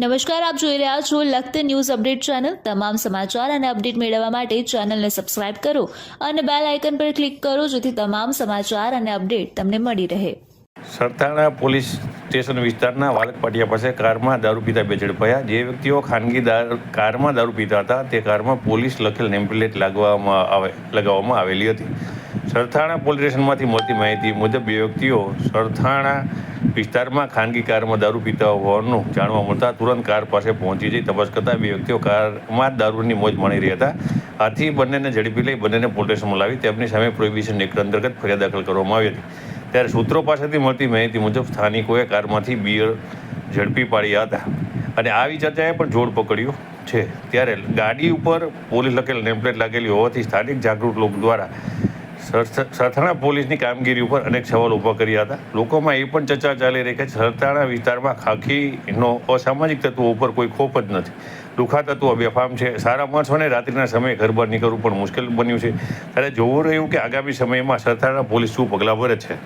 નમસ્કાર, આપ જોઈ રહ્યા છો લખત ન્યૂઝ અપડેટ ચેનલ. તમામ સમાચાર અને અપડેટ મેળવવા માટે ચેનલને સબસ્ક્રાઇબ કરો અને બેલ આઇકન પર ક્લિક કરો જેથી તમામ સમાચાર અને અપડેટ તમને મળી રહે. સરથાણા પોલીસ સ્ટેશન વિસ્તારના વાલકપાટિયા પાસે કારમાં દારૂ પીતા બે ઝડપાયા. જે વ્યક્તિઓ ખાનગી કારમાં દારૂ પીતા હતા, તે કારમાં પોલીસ લખેલ નેમપ્લેટ લાગવામાં આવે, લગાવવામાં આવેલી હતી. સરથાણા પોલીસ સ્ટેશનમાંથી મળતી માહિતી મુજબ બે વ્યક્તિઓ સરથાણા વિસ્તારમાં ખાનગી કારમાં દારૂ પીતા હોવાનું જાણવા મળતા તુરંત કાર પાસે પહોંચી જઈ તપાસ કરતા બે વ્યક્તિઓ કારમાં જ દારૂની મોજ માણી રહ્યા હતા. આથી બંનેને ઝડપી લઈ બંનેને પોલીસ સ્ટેશનમાં લાવી તેમની સામે પ્રોહિબિશન એક્ટ અંતર્ગત ફરિયાદ દાખલ કરવામાં આવી હતી. ત્યારે સૂત્રો પાસેથી મળતી માહિતી મુજબ સ્થાનિકોએ કારમાંથી બિયર ઝડપી પાડ્યા હતા અને આવી ચર્ચાએ પણ જોડ પકડ્યું છે. ત્યારે ગાડી ઉપર પોલીસ લખેલ નેમપ્લેટ લાગેલી હોવાથી સ્થાનિક જાગૃત લોકો દ્વારા સરથાણા પોલીસની કામગીરી ઉપર અનેક સવાલ ઊભા કર્યા હતા. લોકોમાં એ પણ ચર્ચા ચાલી રહી કે સરથાણા વિસ્તારમાં ખાખીનો અસામાજિક તત્વો ઉપર કોઈ ખોફ જ નથી. દુખા તત્વો બેફામ છે. સારા માણસોને રાત્રિના સમયે ઘર બહાર નીકળવું પણ મુશ્કેલ બન્યું છે. ત્યારે જોવું રહ્યું કે આગામી સમયમાં સરથાણા પોલીસ શું પગલાં ભરે છે?